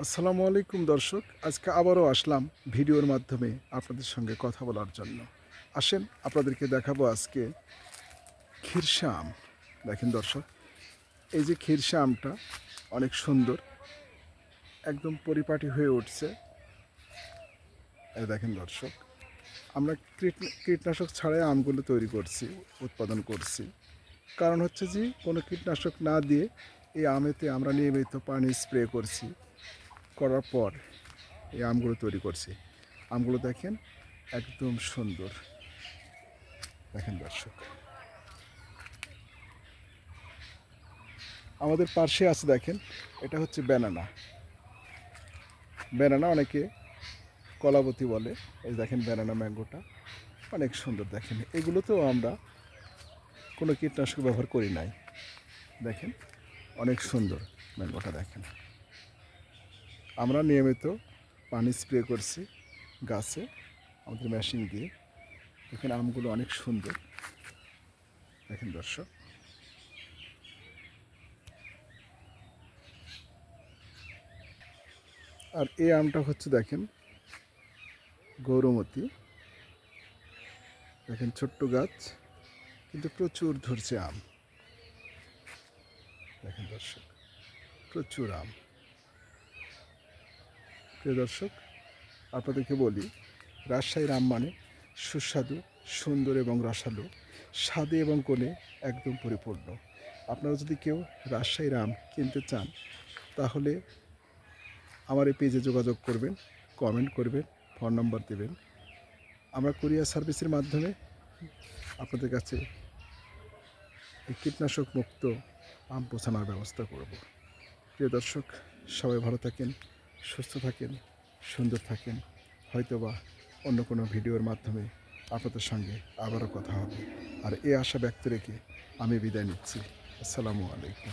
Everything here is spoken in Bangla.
আসসালামু আলাইকুম দর্শক, আজকে আবারও আসলাম ভিডিওর মাধ্যমে আপনাদের সঙ্গে কথা বলার জন্য। আসেন, আপনাদেরকে দেখাবো আজকে খিরসা আম দেখেন দর্শক, এই যে খিরসা আমটা অনেক সুন্দর, একদম পরিপাটি হয়ে উঠছে। দেখেন দর্শক, আমরা কীট- কীটনাশক ছাড়াই আমগুলো তৈরি করছি, উৎপাদন করছি। কারণ হচ্ছে যে, কোনো কীটনাশক না দিয়ে এই আমেতে আমরা নিয়মিত পানি স্প্রে করছি। করার পর এই আমগুলো তৈরি করছি। আমগুলো দেখেন একদম সুন্দর। দেখেন দর্শক। আমাদের পার্শ্বে আছে দেখেন, এটা হচ্ছে ব্যানানা। ব্যানানা অনেকে কলাবতী বলে, এই দেখেন ব্যানানা ম্যাঙ্গোটা অনেক সুন্দর দেখেন। এগুলোতেও আমরা কোনো কীটনাশক ব্যবহার করি নাই। দেখেন অনেক সুন্দর ম্যাঙ্গোটা দেখেন। আমরা নিয়মিত পানি স্প্রে করছি গাছে, আমাদের মেশিন দিয়ে। এখানে আমগুলো অনেক সুন্দর। দেখেন দর্শক। আর এই আমটা হচ্ছে দেখেন গৌরমতি। দেখেন ছোট্ট গাছ, কিন্তু প্রচুর ধরছে আম। দেখেন দর্শক, প্রচুর আম। প্রিয় দর্শক, আপনাদেরকে বলি রাজশাহীর আম মানে সুস্বাদু, সুন্দর এবং রসালো, স্বাদে এবং কোণে একদম পরিপূর্ণ। আপনারা যদি কেউ রাজশাহীর আম কিনতে চান, তাহলে আমার এই পেজে যোগাযোগ করবেন কমেন্ট করবেন ফোন নম্বর দেবেন। আমরা কুরিয়ার সার্ভিসের মাধ্যমে আপনাদের কাছে কীটনাশক মুক্ত আম পৌঁছানোর ব্যবস্থা করব। প্রিয় দর্শক, সবাই ভালো থাকেন। সুস্থ থাকেন, সুন্দর থাকেন। হয়তোবা অন্য কোনো ভিডিওর মাধ্যমে আপনাদের সঙ্গে আবারও কথা হবে। আর এ আশা ব্যক্ত রেখে আমি বিদায় নিচ্ছি। আসসালামু আলাইকুম।